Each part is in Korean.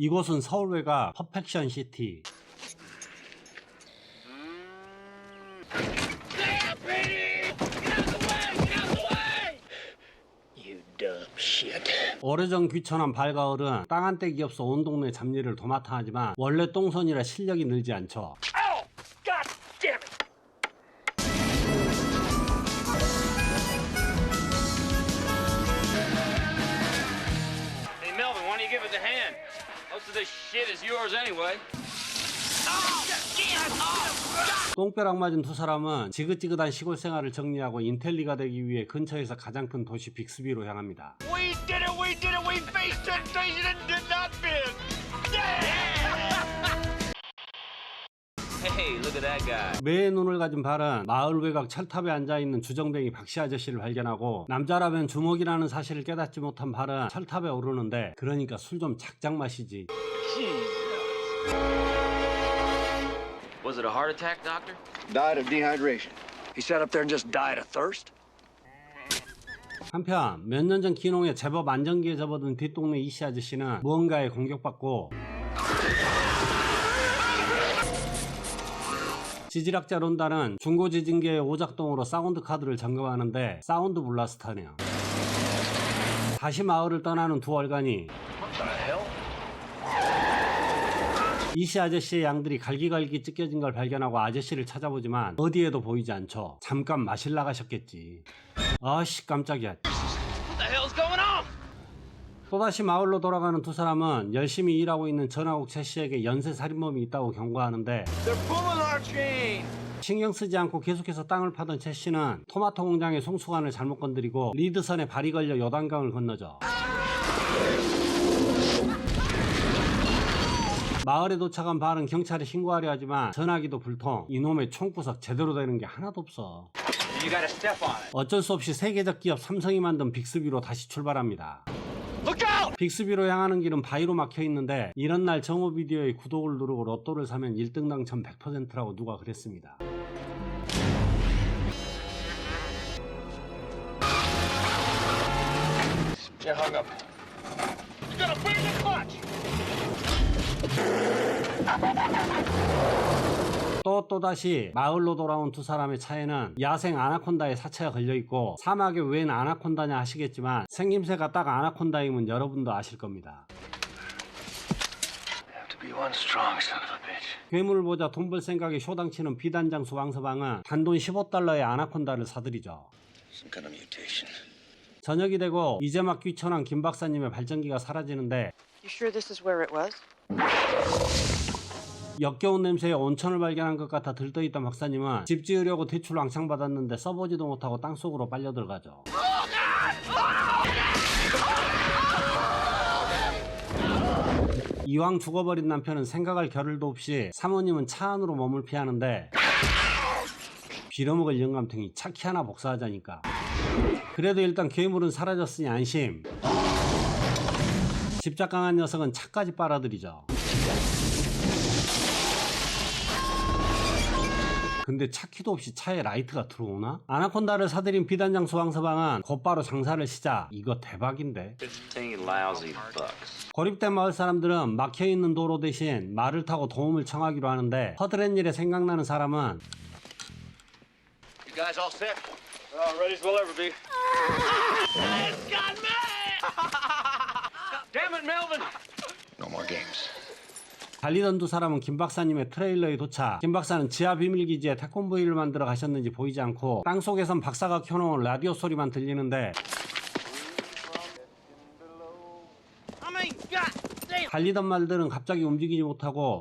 이곳은 서울 외곽 퍼펙션 시티. 오래전 귀천한 발가을은 땅 한 떼기 없어 온 동네 잡일을 도맡아 하지만 원래 똥손이라 실력이 늘지 않죠. Oh, god damn it! Hey, Melvin, why don't you give us a hand? Most of this shit is yours anyway. 똥벼락 맞은 두 사람은 지긋지긋한 시골 생활을 정리하고 인텔리가 되기 위해 근처에서 가장 큰 도시 빅스비로 향합니다. We did it! We did it! We faced temptation and did not bend! Hey, look at that guy. 매의 눈을 가진 발은 마을 외곽 철탑에 앉아있는 주정뱅이 박씨 아저씨를 발견하고 남자라면 주먹이라는 사실을 깨닫지 못한 발은 철탑에 오르는데 그러니까 술 좀 작작 마시지 Was it a heart attack, doctor? Died of dehydration. He sat up there and just died of thirst? 한편 몇 년 전 기농에 제법 안정기에 접어든 뒷동네 이씨 아저씨는 무언가에 공격받고 지질학자 론다는 중고지진계의 오작동으로 사운드 카드를 점검하는데 사운드 블라스터네요. 다시 마을을 떠나는 두 얼간이 이씨 아저씨의 양들이 갈기갈기 찢겨진 걸 발견하고 아저씨를 찾아보지만 어디에도 보이지 않죠. 잠깐 마실 나가셨겠지. 아씨 깜짝이야. What the hell's going on? 또다시 마을로 돌아가는 두 사람은 열심히 일하고 있는 전화국 최 씨에게 연쇄 살인범이 있다고 경고하는데! 신경 쓰지 않고 계속해서 땅을 파던 최 씨는 토마토 공장의 송수관을 잘못 건드리고 리드선에 발이 걸려 요단강을 건너죠. 마을에 도착한 발은 경찰에 신고하려 하지만 전화기도 불통 이놈의 총구석 제대로 되는 게 하나도 없어. 어쩔 수 없이 세계적 기업 삼성이 만든 빅스비로 다시 출발합니다. 빅스비로 향하는 길은 바위로 막혀 있는데 이런 날 정오 비디오에 구독을 누르고 로또를 사면 1등 당첨 100%라고 누가 그랬습니다. Get hung up. You gotta bring the clutch! 또 또다시 마을로 돌아온 두 사람의 차에는 야생 아나콘다의 사체가 걸려있고 사막에 웬 아나콘다냐 하시겠지만 생김새가 딱 아나콘다임은 여러분도 아실 겁니다. 괴물을 보자 돈 벌 생각에 쇼당치는 비단장수 왕서방은 단돈 15달러의 아나콘다를 사들이죠. 저녁이 되고 이제 막 귀천한 김 박사님의 발전기가 사라지는데 역겨운 냄새에 온천을 발견한 것 같아 들떠있던 박사님은 집 지으려고 대출 왕창 받았는데 써보지도 못하고 땅속으로 빨려 들어가죠. 이왕 죽어버린 남편은 생각할 겨를도 없이 사모님은 차 안으로 몸을 피하는데 빌어먹을 영감탱이 차키 하나 복사하자니까. 그래도 일단 괴물은 사라졌으니 안심. 집착 강한 녀석은 차까지 빨아들이죠 근데 차 키도 없이 차에 라이트가 들어오나? 아나콘다를 사들인 비단장 수왕서방은 곧바로 장사를 시작. 이거 대박인데. 15 lousy bucks. 고립된 마을 사람들은 막혀있는 도로 대신 말을 타고 도움을 청하기로 하는데 허드렛 일에 생각나는 사람은! No more games. 달리던 두 사람은 김 박사님의 트레일러에 도착. 김 박사는 지하 비밀기지에 태권브이를 만들어 가셨는지 보이지 않고 땅속에선 박사가 켜놓은 라디오 소리만 들리는데! 달리던 말들은 갑자기 움직이지 못하고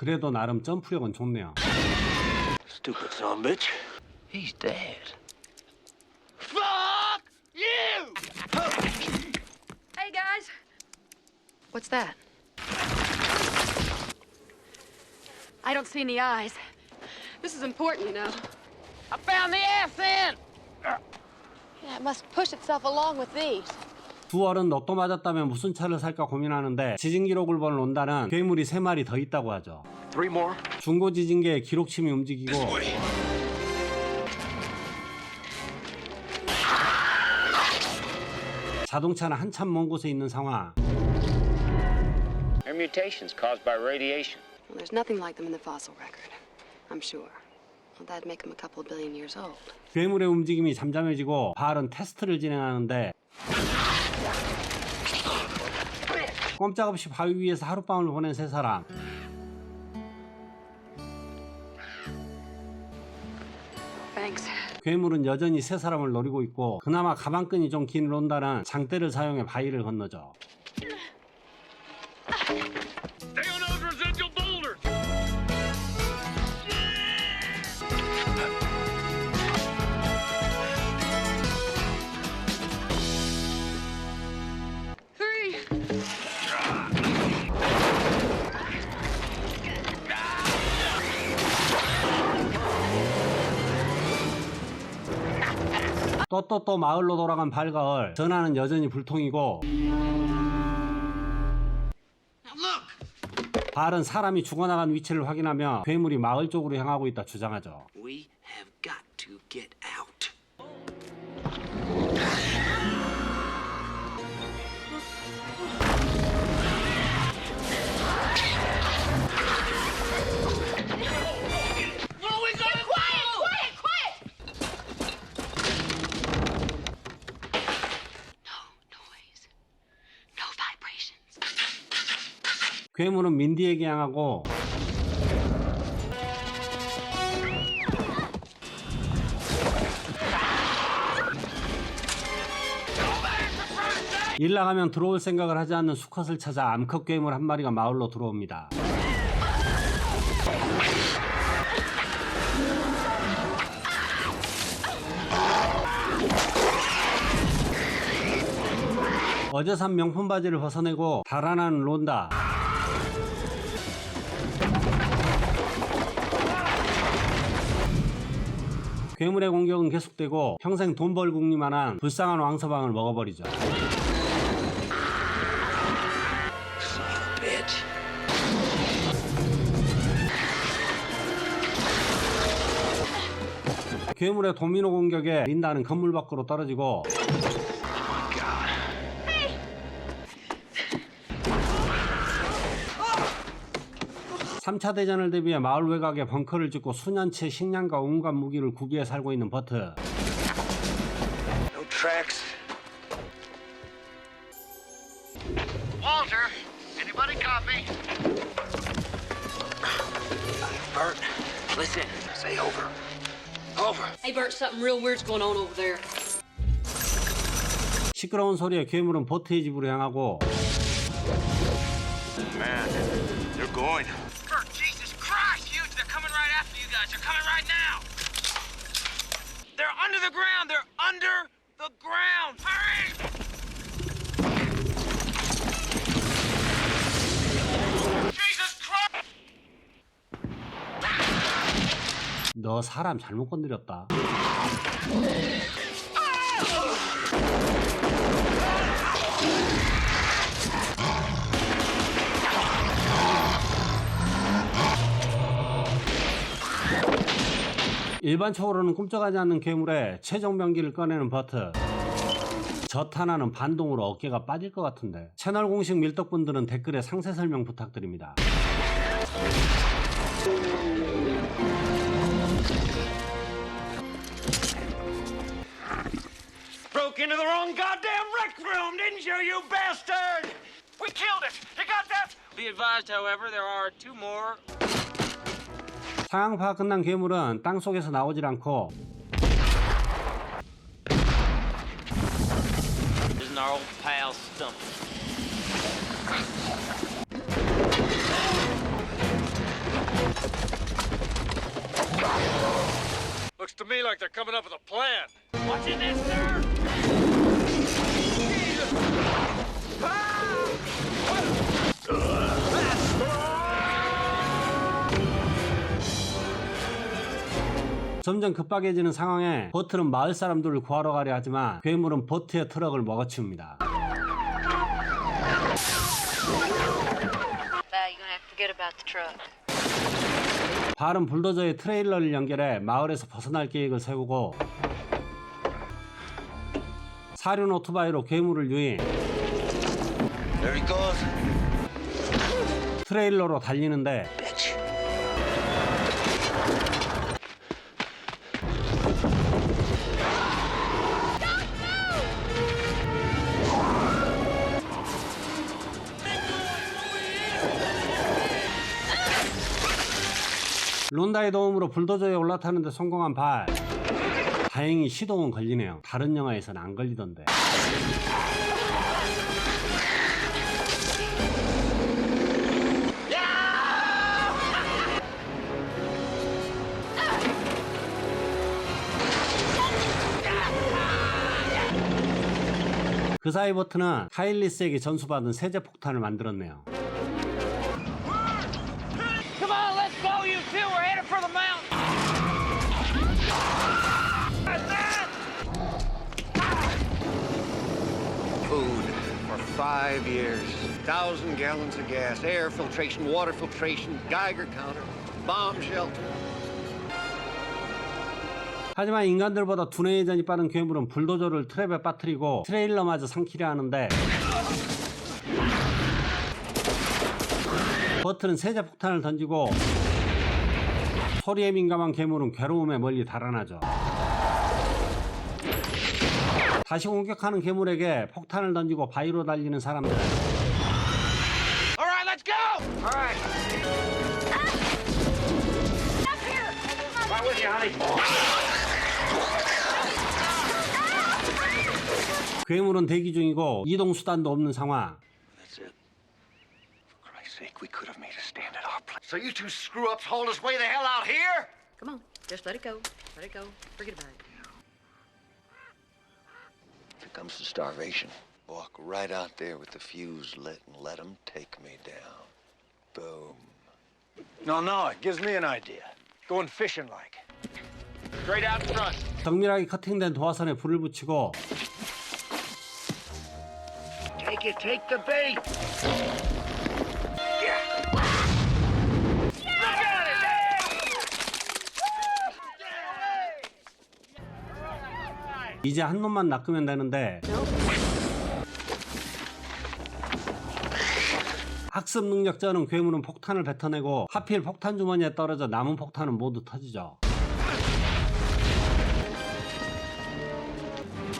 그래도 나름 점프력은 좋네요. Stupid son of a bitch. He's dead. Fuck you! Hey guys! What's that? I don't see any eyes. This is important, you know. I found the ass in! Yeah, it must push itself along with these. 두 어른 로또 맞았다면 무슨 차를 살까 고민하는데 지진 기록을 본 론다는 괴물이 세 마리 더 있다고 하죠. Three more? 중고 지진계의 기록침이 움직이고 자동차는 한참 먼 곳에 있는 상황. They're mutations caused by radiation. Well, there's nothing like them in the fossil record. I'm sure. Well, that'd make them a couple of billion years old. 괴물의 움직임이 잠잠해지고 바알은 테스트를 진행하는데 꼼짝없이 바위 위에서 하룻밤을 보낸 세 사람. 괴물은 여전히 세 사람을 노리고 있고 그나마 가방끈이 좀 긴 론다는 장대를 사용해 바위를 건너죠. 또 또 또 마을로 돌아간 발가을 전화는 여전히 불통이고 발은 사람이 죽어나간 위치를 확인하며 괴물이 마을 쪽으로 향하고 있다 주장하죠. 괴물은 민디에게 향하고 일 나가면 들어올 생각을 하지 않는 수컷을 찾아 암컷 괴물 한 마리가 마을로 들어옵니다. 어제 산 명품 바지를 벗어내고 달아나는 론다. 괴물의 공격은 계속되고 평생 돈 벌 궁리만한 불쌍한 왕서방을 먹어버리죠. 괴물의 도미노 공격에 린다는 건물 밖으로 떨어지고 3차 대전을 대비해 마을 외곽에 벙커를 짓고 수년째 식량과 온갖 무기를 구비해 살고 있는 버트. No tracks. Walter, anybody copy? Bert, listen. Say over. Over. Hey, Bert, something real weird's going on over there. 시끄러운 소리에 괴물은 버트의 집으로 향하고 Man, going. Bert, Jesus Christ, huge! They're coming right after you guys. They're coming right now. They're under the ground. They're under the ground. Hurry! Jesus Christ! 너 사람 잘못 건드렸다. 일반적으로는 꿈쩍하지 않는 괴물에 최종 병기를 꺼내는 버트. 젖 하나는 반동으로 어깨가 빠질 것 같은데 채널 공식 밀떡분들은 댓글에 상세 설명 부탁드립니다. Broke into the wrong goddamn rec room, didn't you, you bastard? We killed it. You got that? Be advised, however, there are two more. 상황 파악 끝난 괴물은 땅 속에서 나오질 않고? Looks to me like they're coming up with a plan. Watching this, sir. 점점 급박해지는 상황에 버트는 마을 사람들을 구하러 가려 하지만 괴물은 버트의 트럭을 먹어치웁니다. 발은 불도저의 트레일러를 연결해 마을에서 벗어날 계획을 세우고 사륜 오토바이로 괴물을 유인. 트레일러로 달리는데 론다의 도움으로 불도저에 올라타는데 성공한 발. 다행히 시동은 걸리네요. 다른 영화에서는 안 걸리던데. 그 사이 버트는 카일리스에게 전수받은 세제 폭탄을 만들었네요. Five years. Thousand gallons of gas, air filtration, water filtration, Geiger counter, bomb shelter. 하지만 인간들보다 두뇌 회전이 빠른 괴물은 불도저를 트랩에 빠뜨리고 트레일러마저 삼키려 하는데 버트는 세제 폭탄을 던지고 소리에 민감한 괴물은 괴로움에 멀리 달아나죠. 다시 공격하는 괴물에게 폭탄을 던지고 바위로 달리는 사람들. All right, let's go. All right. Right with you, honey. 괴물은 대기 중이고 이동 수단도 없는 상황. That's it. For Christ's sake, we could have made a stand at our place. So you two screw-ups hauled us way the hell out here? Come on, just let it go. Let it go. Forget about it. If it comes to starvation, walk right out there with the fuse lit and let them take me down. Boom. No, no, it gives me an idea. Going fishing like. Straight out front. 정밀하게 커팅된 도화선에 불을 붙이고 Take it, take the bait. 이제 한 놈만 낚으면 되는데 학습 능력자는 괴물은 폭탄을 뱉어내고 하필 폭탄 주머니에 떨어져 남은 폭탄은 모두 터지죠.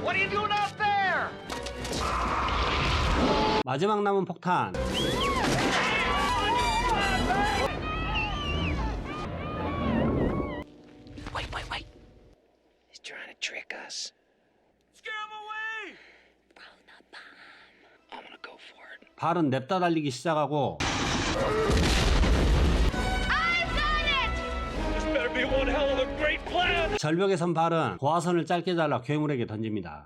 What are you doing out there? 마지막 남은 폭탄 Wait, wait, wait. He's trying to trick us. 발은 냅다 달리기 시작하고. 절벽에 선 발은 고화선을 짧게 잘라 괴물에게 던집니다.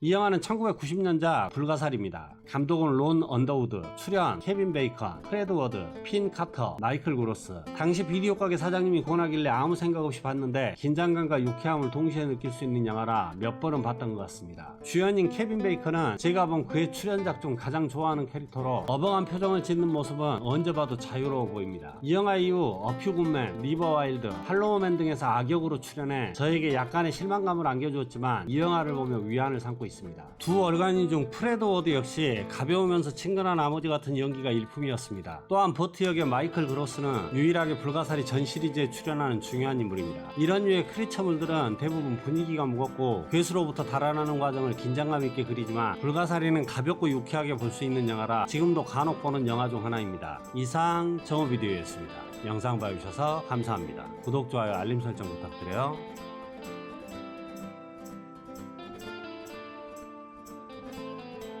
이 영화는 1990년작 불가사리입니다. 감독은 론 언더우드, 출연 케빈 베이컨, 프레드 워드, 핀 카터, 마이클 그로스. 당시 비디오 가게 사장님이 권하길래 아무 생각 없이 봤는데 긴장감과 유쾌함을 동시에 느낄 수 있는 영화라 몇 번은 봤던 것 같습니다. 주연인 케빈 베이컨은 제가 본 그의 출연작 중 가장 좋아하는 캐릭터로 어벙한 표정을 짓는 모습은 언제 봐도 자유로워 보입니다. 이 영화 이후 어퓨 굿맨, 리버 와일드, 할로우맨 등에서 악역으로 출연해 저에게 약간의 실망감을 안겨주었지만 이 영화를 보며 위안을 삼고 있습니다. 두 얼간이 중 프레드 워드 역시 가벼우면서 친근한 아버지 같은 연기가 일품이었습니다. 또한 버트 역의 마이클 그로스는 유일하게 불가사리 전 시리즈에 출연하는 중요한 인물입니다. 이런 류의 크리처물들은 대부분 분위기가 무겁고 괴수로부터 달아나는 과정을 긴장감 있게 그리지만 불가사리는 가볍고 유쾌하게 볼 수 있는 영화라 지금도 간혹 보는 영화 중 하나입니다. 이상 정오 비디오였습니다. 영상 봐주셔서 감사합니다. 구독, 좋아요, 알림 설정 부탁드려요.